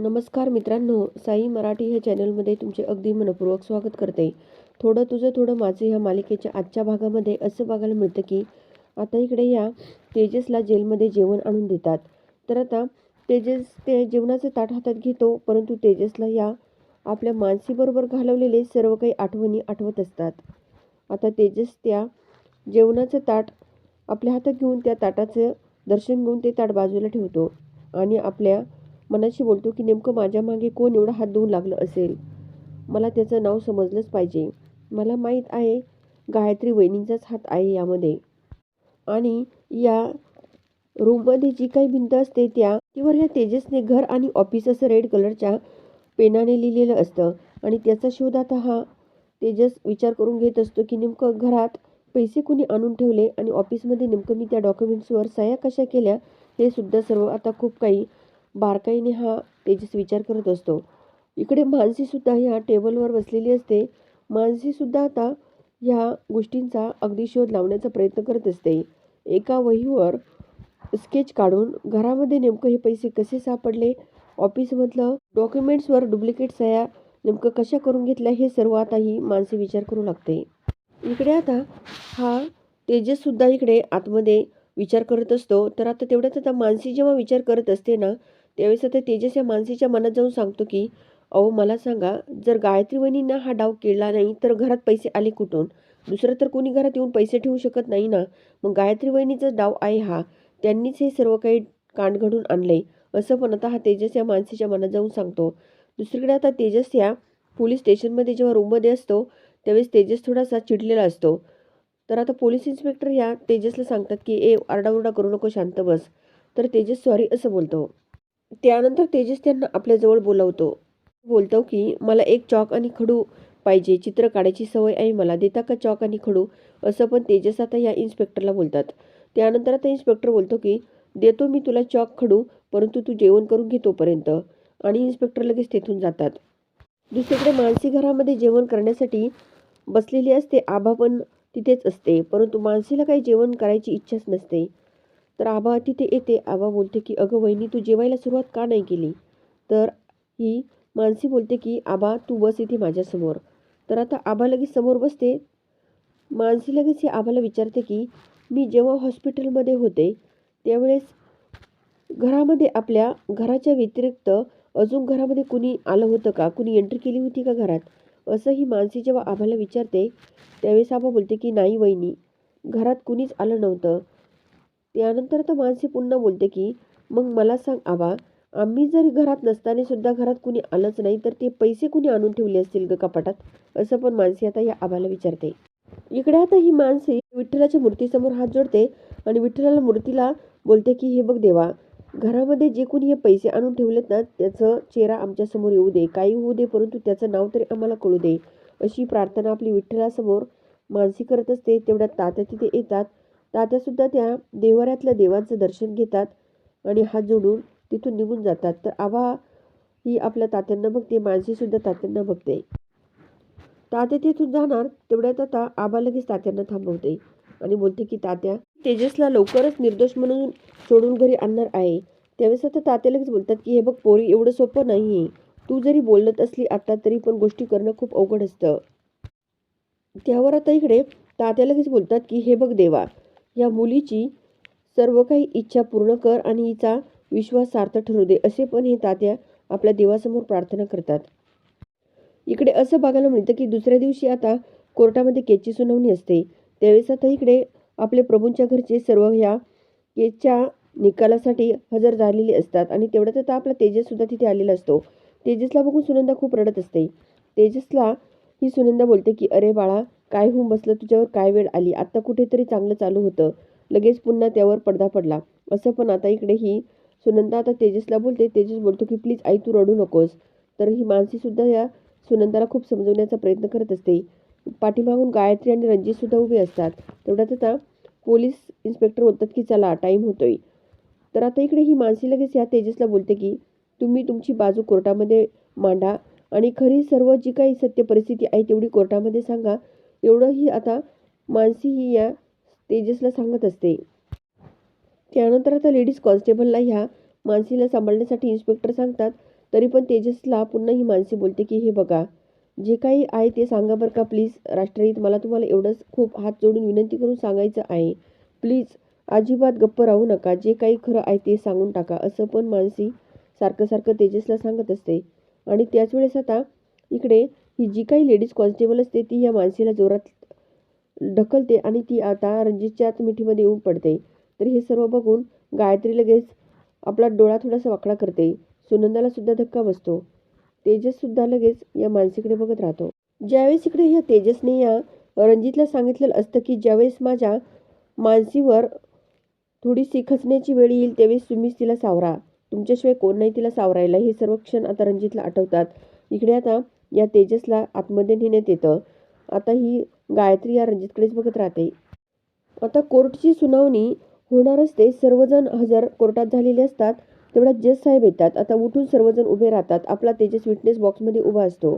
नमस्कार मित्रांनो साई मराठी ह्या चॅनलमध्ये तुमचे अगदी मनपूर्वक स्वागत करते. थोडं तुझं थोडं माझं ह्या मालिकेच्या आजच्या भागामध्ये असं बघायला मिळतं की आता इकडे या तेजसला जेलमध्ये जेवण आणून देतात. तर आता तेजस ते जेवणाचं ताट हातात घेतो परंतु तेजसला या आपल्या मानसीबरोबर घालवलेले सर्व काही आठवणी आठवत असतात. आता तेजस त्या जेवणाचं ताट आपल्या हातात घेऊन त्या ताटाचं दर्शन घेऊन ते ताट बाजूला ठेवतो आणि आपल्या मनाशी बोलतो की नेमकं माझ्या मागे कोण एवढा हात धुवून लागलं असेल? मला त्याचं नाव समजलंच पाहिजे. मला माहीत आहे गायत्री वहिनींचाच हात आहे यामध्ये. आणि या रूममध्ये जी काही भिंत असते त्या तीवर ह्या तेजसने घर आणि ऑफिस असं रेड कलरच्या पेनाने लिहिलेलं असतं. आणि त्याचा शोध आता हा तेजस विचार करून घेत असतो की नेमकं घरात पैसे कुणी आणून ठेवले आणि ऑफिसमध्ये नेमकं मी त्या डॉक्युमेंट्सवर सह्या कशा केल्या हे सुद्धा सर्व आता खूप काही बारकाईने हा तेजस विचार करत असतो. इकडे मानसीसुद्धा ह्या टेबलवर बसलेली असते. मानसीसुद्धा आता ह्या गोष्टींचा अगदी शोध लावण्याचा प्रयत्न करत असते. एका वहीवर स्केच काढून घरामध्ये नेमकं हे पैसे कसे सापडले? ऑफिसमधलं डॉक्युमेंट्सवर डुप्लिकेट सह्या नेमकं कशा करून घेतल्या हे सर्व आता ही मानसी विचार करू लागते. इकडे आता हा तेजससुद्धा इकडे आतमध्ये विचार करत असतो. तर आता तेवढ्यात आता मानसी जेव्हा विचार करत असते ना त्यावेळेस आता तेजस या मानसीच्या मनात जाऊन सांगतो की अहो मला सांगा जर गायत्री वहिनींना हा डाव केला नाही तर घरात पैसे आले कुठून? दुसरं तर कोणी घरात येऊन पैसे ठेवू शकत नाही ना? मग गायत्री वहिनीचा डाव आहे हा. त्यांनीच हे सर्व काही कांड घडून आणले असं पण आता हा तेजस या मानसीच्या मनात जाऊन सांगतो. दुसरीकडे आता तेजस या पोलीस स्टेशनमध्ये जेव्हा रूममध्ये असतो त्यावेळेस तेजस थोडासा चिडलेला असतो. तर आता पोलीस इन्स्पेक्टर ह्या तेजसला सांगतात की ए आरडाओरडा करू नको शांत बस. तर तेजस सॉरी असं बोलतो. त्यानंतर तेजस त्यांना आपल्याजवळ बोलवतो. बोलतो की मला एक चॉक आणि खडू पाहिजे. चित्र काढायची सवय आहे मला. देता का चॉक आणि खडू? असं पण तेजस आता या इन्स्पेक्टरला बोलतात. त्यानंतर आता इन्स्पेक्टर बोलतो की देतो मी तुला चॉक खडू परंतु तू जेवण करून घे तोपर्यंत. आणि इन्स्पेक्टर लगेच तेथून जातात. दुसरीकडे मानसी घरामध्ये जेवण करण्यासाठी बसलेली असते. आभा पण तिथेच असते. परंतु मानसीला काही जेवण करायची इच्छाच नसते. तर आबा तिथे येते. आबा बोलते की अगं वहिनी तू जेवायला सुरुवात का नाही केली? तर ही मानसी बोलते की आबा तू बस इथे माझ्यासमोर. तर आता आबा लगेच समोर बसते. मानसी लगेच ही आबाला विचारते की मी जेव्हा हॉस्पिटलमध्ये होते त्यावेळेस घरामध्ये आपल्या घराच्या व्यतिरिक्त अजून घरामध्ये कुणी आलं होतं का? कुणी एंट्री केली होती का घरात? असं ही मानसी जेव्हा आबाला विचारते त्यावेळेस आबा बोलते की नाही वहिनी घरात कुणीच आलं नव्हतं. त्यानंतर आता मानसी पुन्हा बोलते की मग मला सांग आबा आम्ही जर घरात नसताना सुद्धा घरात कुणी आलंच नाही तर ते पैसे कुणी आणून ठेवले असतील ग कपाटात? असं पण मानसी आता या आबाला विचारते. इकडे आता ही मानसी विठ्ठलाच्या मूर्तीसमोर हात जोडते आणि विठ्ठलाला मूर्तीला बोलते की हे बघ देवा घरामध्ये जे कोणी हे पैसे आणून ठेवलेत ना त्याचं चेहरा आमच्यासमोर येऊ दे काही होऊ दे परंतु त्याचं नाव तरी आम्हाला कळू दे. अशी प्रार्थना आपली विठ्ठलासमोर मानसी करत असते. तेवढ्या तात्या तिथे येतात. तात्यासुद्धा त्या देवाऱ्यातल्या देवांचं दर्शन घेतात आणि हात जोडून तिथून निघून जातात. तर आबा ही आपल्या तात्यांना बघते माणसीसुद्धा तात्यांना बघते. तात्या तिथून जाणार तेवढ्यात आता आबा लगेच तात्यांना थांबवते आणि बोलते की तात्या तेजसला लवकरच निर्दोष म्हणून सोडून घरी आणणार आहे. त्यावेळेस आता तात्या लगेच बोलतात की हे बघ पोरी एवढं सोपं नाही. आहे तू जरी बोलत असली आता तरी पण गोष्टी करणं खूप अवघड असतं. त्यावर आता इकडे तात्या लगेच बोलतात की हे बघ देवा या मुलीची सर्व काही इच्छा पूर्ण कर आणि हिचा विश्वास सार्थ ठरू दे असे पण हे तात्या आपल्या देवासमोर प्रार्थना करतात. इकडे असं बघायला मिळतं की दुसऱ्या दिवशी आता कोर्टामध्ये केसची सुनावणी असते. त्यावेळेस आता इकडे आपले प्रभूंच्या घरचे सर्व ह्या केसच्या निकालासाठी हजर झालेले असतात आणि तेवढ्यात आता आपला तेजससुद्धा तिथे आलेला असतो. तेजसला बघून सुनंदा खूप रडत असते. तेजसला ही सुनंदा बोलते की अरे बाळा काय होऊन बसलं तुझ्यावर काय वेळ आली? आत्ता कुठेतरी चांगलं चालू होतं. लगेच पुन्हा त्यावर पडदा पडला. असं पण आता इकडे ही सुनंदा आता तेजसला बोलते. तेजस बोलतो की प्लीज आई तू रडू नकोस. तर ही मानसीसुद्धा या सुनंदाला खूप समजवण्याचा प्रयत्न करत असते. पाठीमागून गायत्री आणि रणजितसुद्धा उभे असतात. तेवढ्यात आता पोलीस इन्स्पेक्टर बोलतात की चला टाईम होतोय. तर आता इकडे ही मानसी लगेच या तेजसला बोलते की तुम्ही तुमची बाजू कोर्टामध्ये मांडा आणि खरी सर्व जी काही सत्य परिस्थिती आहे तेवढी कोर्टामध्ये सांगा. एवढंही आता मानसी ही या तेजसला सांगत असते. त्यानंतर आता लेडीज कॉन्स्टेबलला ह्या मानसीला सांभाळण्यासाठी इन्स्पेक्टर सांगतात तरी पण तेजसला पुन्हा ही मानसी बोलते की हे बघा जे काही आहे ते सांगा बरं का प्लीज. राष्ट्रहित मला तुम्हाला एवढंच खूप हात जोडून विनंती करून सांगायचं आहे. प्लीज अजिबात गप्प राहू नका. जे काही खरं आहे ते सांगून टाका. असं पण मानसी सारखं सारखं तेजसला सांगत असते. आणि त्याच वेळेस आता इकडे ही जी काही लेडीज कॉन्स्टेबल असते ती या मानसीला जोरात ढकलते आणि ती आता रणजितच्याच मिठीमध्ये येऊन पडते. तर हे सर्व बघून गायत्री लगेच आपला डोळा थोडासा वाकडा करते. सुनंदाला सुद्धा धक्का बसतो. तेजस सुद्धा लगेच या मानसीकडे बघत राहतो. ज्यावेळेस इकडे ह्या तेजसने या रणजितला सांगितलेलं असतं की ज्यावेळेस माझ्या मानसीवर थोडीशी खचण्याची वेळ येईल त्यावेळेस तुम्हीच तिला सावरा. तुमच्याशिवाय कोण नाही तिला सावरायला. हे सर्व क्षण आता रणजितला आठवतात. इकडे आता या तेजसला आतमध्ये नेण्यात येतं. आता ही गायत्री या रणजितकडेच बघत राहते. आता कोर्टची सुनावणी होणार असते. सर्वजण हजर कोर्टात झालेले असतात. तेवढ्यात जज साहेब येतात. आता उठून सर्वजण उभे राहतात. आपला तेजस विटनेस बॉक्समध्ये उभा असतो.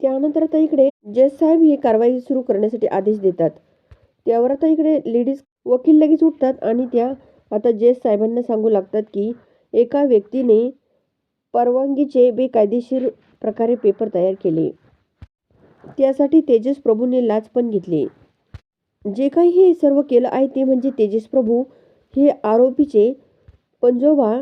त्यानंतर आता इकडे जज साहेब ही कारवाई सुरू करण्यासाठी आदेश देतात. त्यावर आता इकडे लेडीज वकील लगेच उठतात आणि त्या आता जज साहेबांना सांगू लागतात की एका व्यक्तीने परवानगीचे बेकायदेशीर प्रकारे पेपर तयार केले. त्यासाठी तेजस प्रभूने लाच पण घेतली. जे काही हे सर्व केलं आहे ते म्हणजे तेजस प्रभू हे आरोपीचे पंजोबा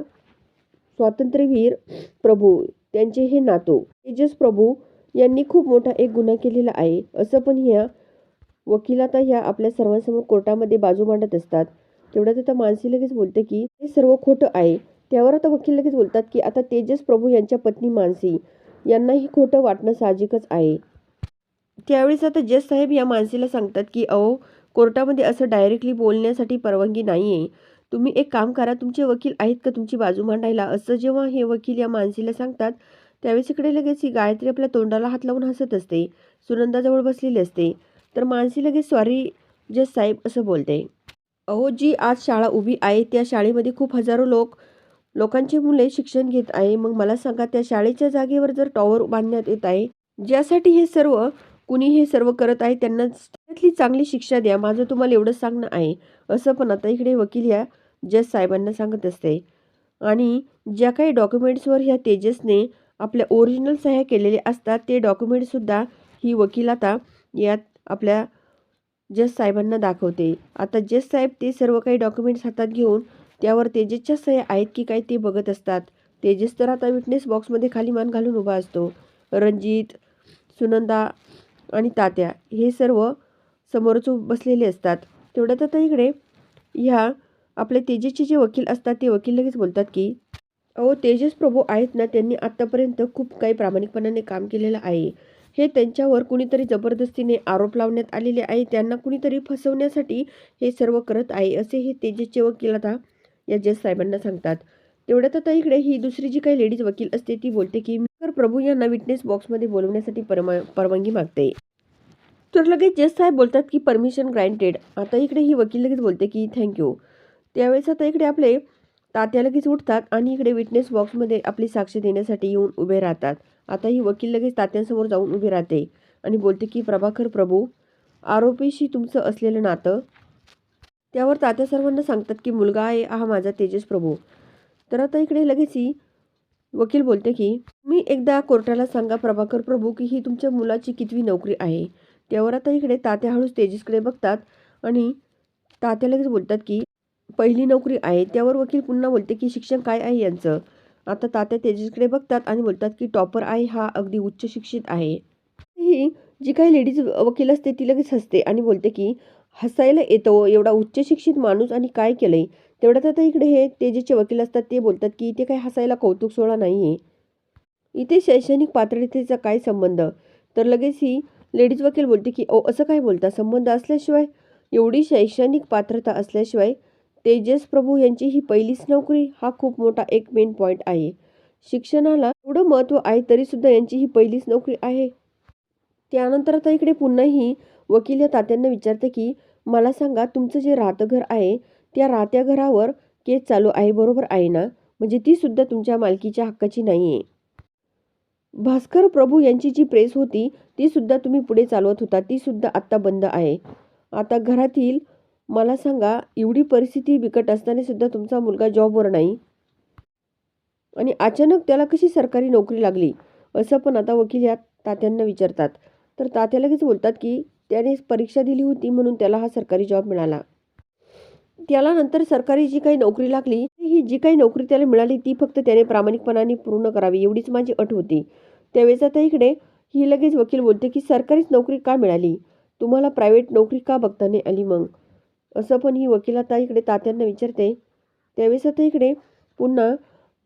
स्वातंत्र्यवीर प्रभू त्यांचे हे नातू. तेजस प्रभू यांनी खूप मोठा एक गुन्हा केलेला आहे. असं पण ह्या वकील आता ह्या आपल्या सर्वांसमोर कोर्टामध्ये बाजू मांडत असतात. तेवढ्यात आता मानसी लगेच बोलते की हे सर्व खोटं आहे. त्यावर आता वकील लगेच बोलतात की आता तेजस प्रभू यांच्या पत्नी मानसी यांनाही खोटं वाटणं साहजिकच आहे. त्यावेळेस आता जज साहेब या माणसीला सांगतात की अहो कोर्टामध्ये असं डायरेक्टली बोलण्यासाठी परवानगी नाही आहे तुम्ही एक काम करा तुमचे वकील आहेत का तुमची बाजू मांडायला? असं जेव्हा हे वकील या मानसीला सांगतात त्यावेळेस इकडे लगेच ही गायत्री आपल्या तोंडाला हात लावून हसत असते सुनंदाजवळ बसलेली असते. तर मानसी लगेच सॉरी जज साहेब असं बोलते. अहो जी आज शाळा उभी आहे त्या शाळेमध्ये खूप हजारो लोक लोकांची मुले शिक्षण घेत आहे. मग मला सांगा त्या शाळेच्या जागेवर जर टॉवर बांधण्यात येत आहे ज्यासाठी हे सर्व कुणी हे सर्व करत आहे त्यांना त्यातली चांगली शिक्षा द्या. माझं तुम्हाला एवढंच सांगणं आहे. असं पण आता इकडे वकील या जज साहेबांना सांगत असते. आणि ज्या काही डॉक्युमेंट्सवर ह्या तेजसने आपल्या ओरिजिनल सह्या केलेले असतात ते डॉक्युमेंटसुद्धा ही वकील आता यात आपल्या जज साहेबांना दाखवते. आता जज साहेब ते सर्व काही डॉक्युमेंट्स हातात घेऊन त्यावर तेजसच्या सह्या आहेत की काय ते बघत असतात. तेजस तर आता विटनेस बॉक्समध्ये खाली मान घालून उभा असतो. रणजित सुनंदा आणि तात्या हे सर्व समोरच बसलेले असतात. तेवढ्यात आता इकडे ह्या आपले तेजसचे जे वकील असतात ते वकील लगेच बोलतात की अहो तेजस प्रभू आहेत ना त्यांनी आत्तापर्यंत खूप काही प्रामाणिकपणाने काम केलेलं आहे. हे त्यांच्यावर कुणीतरी जबरदस्तीने आरोप लावण्यात आलेले आहे. त्यांना कुणीतरी फसवण्यासाठी हे सर्व करत आहे. असे हे तेजसचे वकील आता या जज साहेबांना सांगतात. तेवढ्यात आता इकडे ही दुसरी जी काही लेडीज वकील असते ती बोलते की मी तर प्रभू यांना विटनेस बॉक्समध्ये बोलवण्यासाठी परमा परवानगी मागते. तर लगेच जज साहेब बोलतात की परमिशन ग्रँटेड आता इकडे ही वकील लगेच बोलते की थँक्यू त्यावेळेस आता इकडे आपले तात्या लगेच उठतात आणि इकडे विटनेस बॉक्समध्ये आपली साक्ष देण्यासाठी येऊन उभे राहतात. आता ही वकील लगेच तात्यांसमोर जाऊन उभी राहते आणि बोलते की प्रभाकर प्रभू आरोपीशी तुमचं असलेलं नातं त्यावर तात्या सर्वांना सांगतात की मुलगा आहे हा माझा तेजस प्रभू. तर आता इकडे लगेच ही वकील बोलते की मी एकदा कोर्टाला सांगा प्रभाकर प्रभू की ही तुमच्या मुलाची कितवी नोकरी आहे? त्यावर आता इकडे तात्या हळूच तेजसकडे बघतात आणि तात्या लगेच बोलतात की पहिली नोकरी आहे. त्यावर वकील पुन्हा बोलते की शिक्षण काय आहे यांचं? आता तात्या तेजसकडे बघतात आणि बोलतात की टॉपर आहे हा अगदी उच्च शिक्षित आहे. ही जी काही लेडीज वकील असते ती लगेच हसते आणि बोलते की हसायला येतो एवढा उच्च शिक्षित माणूस आणि काय केलंय? तेवढ्यात आता इकडे हे तेजेचे वकील असतात ते बोलतात की इथे काही हसायला कौतुक सोहळा नाही आहे इथे शैक्षणिक पात्रतेचा काय संबंध? तर लगेच ही लेडीज वकील बोलते की ओ असं काय बोलता? संबंध असल्याशिवाय एवढी शैक्षणिक पात्रता असल्याशिवाय तेजस प्रभू यांची ही पहिलीच नोकरी हा खूप मोठा एक मेन पॉईंट आहे. शिक्षणाला एवढं महत्त्व आहे तरीसुद्धा यांची ही पहिलीच नोकरी आहे. त्यानंतर आता इकडे पुन्हाही वकील या तात्यांना विचारते की मला सांगा तुमचं जे राहतं घर आहे त्या राहत्या घरावर केस चालू आहे बरोबर आहे ना? म्हणजे ती सुद्धा तुमच्या मालकीच्या हक्काची नाही आहे भास्कर प्रभू यांची जी प्रेस होती ती सुद्धा तुम्ही पुढे चालवत होता ती सुद्धा आत्ता बंद आहे. आता घरातील मला सांगा एवढी परिस्थिती बिकट असताना सुद्धा तुमचा मुलगा जॉबवर नाही? आणि अचानक त्याला कशी सरकारी नोकरी लागली? असं पण आता वकील या तात्यांना विचारतात. तर तात्या लगेच बोलतात की त्याने परीक्षा दिली होती म्हणून त्याला हा सरकारी जॉब मिळाला. त्याला नंतर सरकारी जी काही नोकरी लागली ही जी काही नोकरी त्याला मिळाली ती फक्त त्याने प्रामाणिकपणाने पूर्ण करावी एवढीच माझी अट होती. त्यावेळेस आता इकडे ही लगेच वकील बोलते की सरकारीच नोकरी का मिळाली? तुम्हाला प्रायव्हेट नोकरी का बघता नाही आली मग? असं पण ही वकील आता इकडे तात्यांना विचारते. त्यावेळेस आता इकडे पुन्हा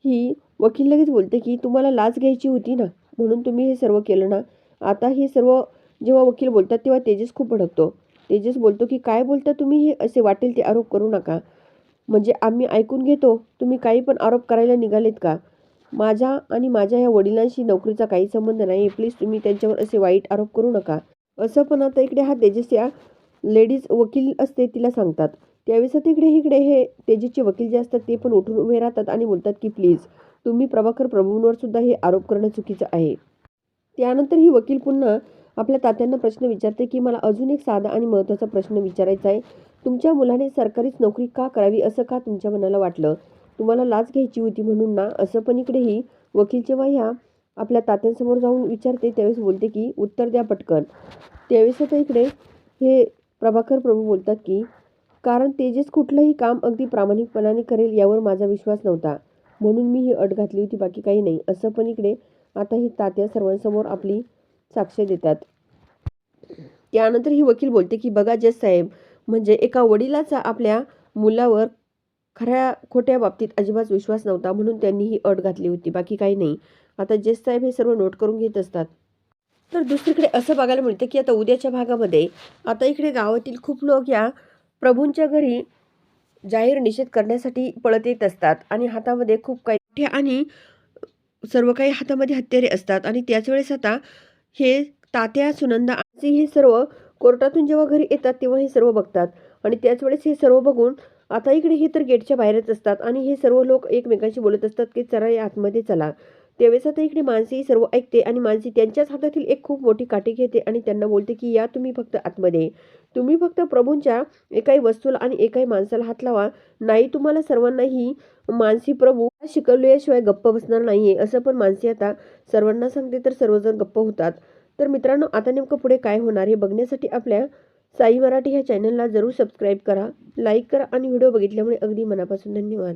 ही वकील लगेच बोलते की तुम्हाला लाच घ्यायची होती ना म्हणून तुम्ही हे सर्व केलं ना? आता हे सर्व जेव्हा वकील बोलतात तेव्हा तेजस खूप भडकतो. तेजस बोलतो की काय बोलता तुम्ही? हे असे वाटेल ते आरोप करू नका. म्हणजे आम्ही ऐकून घेतो तुम्ही काही पण आरोप करायला निघालेत का? माझ्या आणि माझ्या या वडिलांशी नोकरीचा काही संबंध नाही. प्लीज तुम्ही त्यांच्यावर असे वाईट आरोप करू नका. असं पण आता इकडे हा तेजस या लेडीज वकील असते तिला सांगतात. त्यावेळेस आता इकडे इकडे हे तेजसचे वकील जे असतात ते पण उठून उभे राहतात आणि बोलतात की प्लीज तुम्ही प्रभाकर प्रभूंवर सुद्धा हे आरोप करणं चुकीचं आहे. त्यानंतर ही वकील पुन्हा आपल्या तात्यांना प्रश्न विचारते की मला अजून एक साधा आणि महत्त्वाचा प्रश्न विचारायचा आहे. तुमच्या मुलाने सरकारीच नोकरी का करावी असं का तुमच्या मनाला वाटलं? तुम्हाला लाच घ्यायची होती म्हणून ना? असं पण इकडेही वकील जेव्हा ह्या आपल्या तात्यांसमोर जाऊन विचारते त्यावेळेस बोलते की उत्तर द्या पटकन. त्यावेळेस आता इकडे हे प्रभाकर प्रभू बोलतात की कारण तेजस कुठलंही काम अगदी प्रामाणिकपणाने करेल यावर माझा विश्वास नव्हता. म्हणून मी ही अट घातली होती बाकी काही नाही. असं पण इकडे आता ही तात्या सर्वांसमोर आपली साक्ष देतात. त्यानंतर ही वकील बोलते की बघा जज साहेब म्हणजे एका वडिलाचा आपल्या मुलावर खऱ्या खोट्या बाबतीत अजिबात विश्वास नव्हता म्हणून त्यांनी ही अट घातली होती बाकी काही नाही. आता जज साहेब हे सर्व नोट करून घेत असतात. तर दुसरीकडे असं बघायला मिळतं की आता उद्याच्या भागामध्ये आता इकडे गावातील खूप लोक या प्रभूंच्या घरी जाहीर निषेध करण्यासाठी पळत येत असतात आणि हातामध्ये खूप काही आणि सर्व काही हातामध्ये हत्यारे असतात आणि त्याच वेळेस आता हे तात्या सुनंदा आजी हे सर्व कोर्टातून जेव्हा घरी येतात तेव्हा हे सर्व बघतात. आणि त्याच वेळेस हे सर्व बघून आता इकडे हे तर गेटच्या बाहेरच असतात आणि हे सर्व लोक एकमेकांशी बोलत असतात की चला या आतमध्ये चला. त्यावेळेस आता इकडे मानसी सर्व ऐकते आणि मानसी त्यांच्याच हातातील एक खूप मोठी काठी घेते आणि त्यांना बोलते की या तुम्ही फक्त आतमध्ये. तुम्ही फक्त प्रभूंच्या एकाही वस्तूला आणि एकाही माणसाला हात लावा. नाही तुम्हाला सर्वांनाही मानसी प्रभू शिकवल्याशिवाय गप्प बसणार नाहीये असं पण मानसी आता सर्वांना सांगते तर सर्वजण गप्प होतात. तर मित्रांनो आता नेमकं पुढे काय होणार हे बघण्यासाठी आपल्या साई मराठी ह्या चॅनलला जरूर सबस्क्राईब करा लाईक करा आणि व्हिडिओ बघितल्यामुळे अगदी मनापासून धन्यवाद.